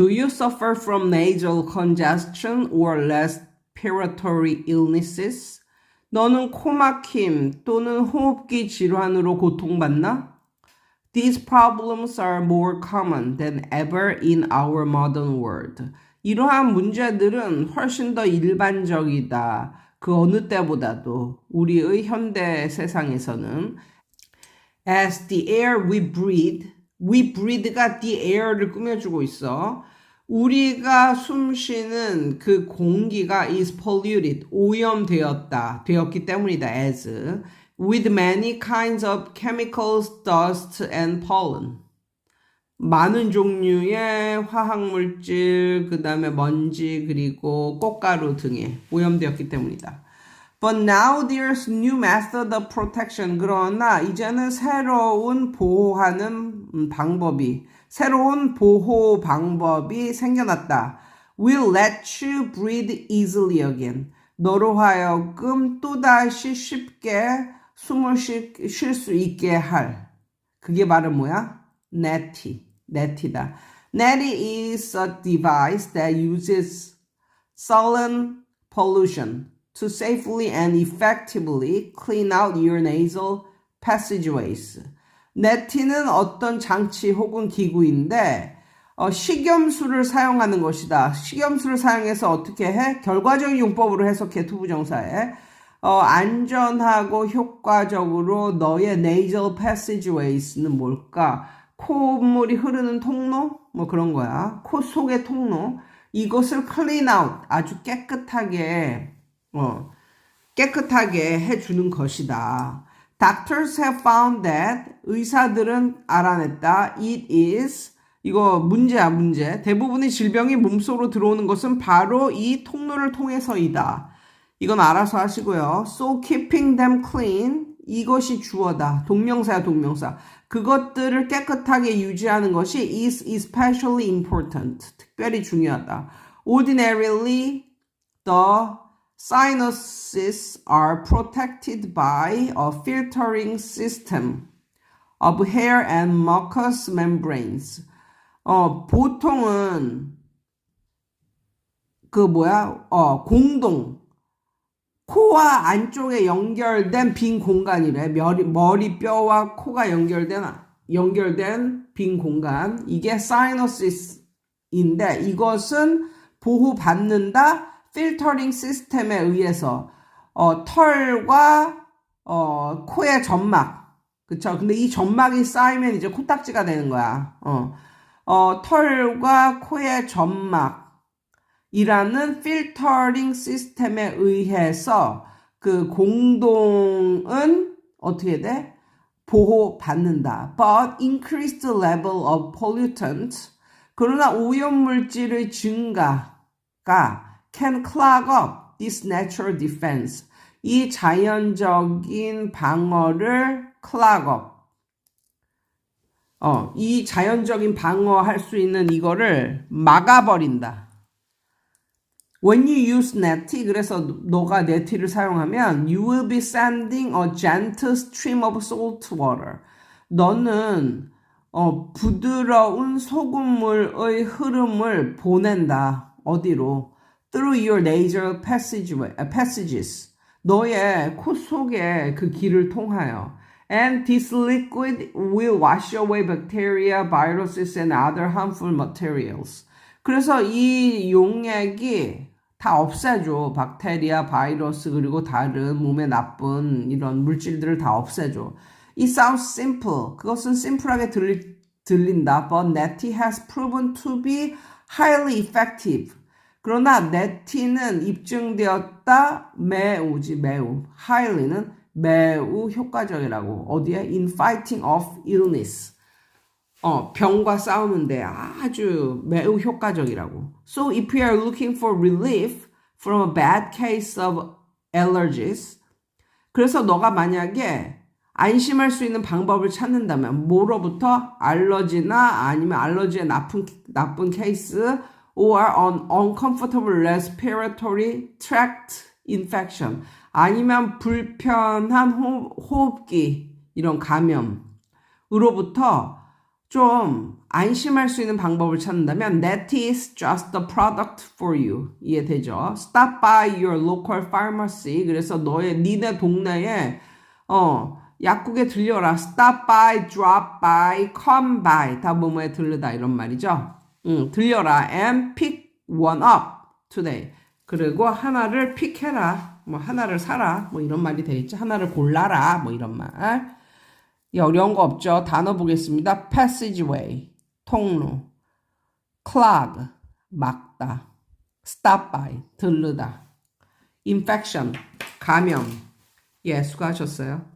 Do you suffer from nasal congestion or respiratory illnesses? 너는 코막힘 또는 호흡기 질환으로 고통받나? These problems are more common than ever in our modern world. 이러한 문제들은 훨씬 더 일반적이다. 그 어느 때보다도 우리의 현대 세상에서는 as the air we breathe, we breathe가 the air를 꾸며주고 있어. 우리가 숨 쉬는 그 공기가 is polluted, 오염되었다, 되었기 때문이다, as, with many kinds of chemicals, dust and pollen. 많은 종류의 화학물질, 그 다음에 먼지, 그리고 꽃가루 등에 오염되었기 때문이다. But now there's new method of protection. 그러나 이제는 새로운 보호하는 음, 방법이, 새로운 보호 방법이 생겨났다. Will let you breathe easily again. 너로 하여금 또다시 쉽게 숨을 쉴 수 있게 할. 그게 바로 뭐야? 네티. 네티다. Netty is a device that uses sullen pollution to safely and effectively clean out your nasal passageways. 네티는 어떤 장치 혹은 기구인데 어, 식염수를 사용하는 것이다. 식염수를 사용해서 어떻게 해? 결과적인 용법으로 해석해 투부정사에 어, 안전하고 효과적으로 너의 nasal passageways는 뭘까? 콧물이 흐르는 통로? 뭐 그런 거야. 코 속의 통로. 이것을 clean out. 아주 깨끗하게, 어, 깨끗하게 해주는 것이다. Doctors have found that 의사들은 알아냈다. It is 이거 문제야 문제. 대부분의 질병이 몸속으로 들어오는 것은 바로 이 통로를 통해서이다. 이건 알아서 하시고요. So keeping them clean 이것이 주어다. 동명사야 동명사. 그것들을 깨끗하게 유지하는 것이 is especially important. 특별히 중요하다. Ordinarily, the sinuses are protected by a filtering system of hair and mucous membranes. 어, 보통은 그 뭐야? 어, 공동 코와 안쪽에 연결된 빈 공간이래. 머리, 머리뼈와 코가 연결된, 연결된 빈 공간. 이게 사이너시스인데 이것은 보호받는다 필터링 시스템에 의해서 어, 털과 어, 코의 점막. 그쵸? 근데 이 점막이 쌓이면 이제 코딱지가 되는 거야. 어, 어, 털과 코의 점막. 이라는 필터링 시스템에 의해서 그 공동은 어떻게 돼? 보호받는다. But increased level of pollutant 그러나 오염물질의 증가가 can clog up this natural defense 이 자연적인 방어를 clog up 어, 이 자연적인 방어할 수 있는 이거를 막아버린다. When you use netty, 그래서 너가 netty를 사용하면 you will be sending a gentle stream of salt water. 너는 어, 부드러운 소금물의 흐름을 보낸다. 어디로? Through your nasal passageway, passages. 너의 코 속에 그 길을 통하여. And this liquid will wash away bacteria, viruses, and other harmful materials. 그래서 이 용액이 다 없애줘. 박테리아, 바이러스, 그리고 다른 몸에 나쁜 이런 물질들을 다 없애줘. It sounds simple. 그것은 심플하게 들리, 들린다. But netty has proven to be highly effective. 그러나 netty는 입증되었다. 매우지, 매우. highly는 매우 효과적이라고. 어디에? In fighting off illness. 어, 병과 싸우는데 아주 매우 효과적이라고. So if you are looking for relief from a bad case of allergies, 그래서 너가 만약에 안심할 수 있는 방법을 찾는다면 뭐로부터 알러지나 아니면 알러지의 나쁜 나쁜 케이스 or an uncomfortable respiratory tract infection 아니면 불편한 호흡기 이런 감염으로부터 좀 안심할 수 있는 방법을 찾는다면 that is just the product for you 이해되죠? Stop by your local pharmacy 그래서 너의 니네 동네에 어 약국에 들려라 stop by, drop by, come by 다 뭐뭐에 들르다 이런 말이죠. 응, 들려라 and pick one up today 그리고 하나를 픽해라 뭐 하나를 사라 뭐 이런 말이 되겠죠. 하나를 골라라 뭐 이런 말. 이 어려운 거 없죠? 단어 보겠습니다. passageway, 통로, clog, 막다, stop by, 들르다, infection, 감염. 예, 수고하셨어요.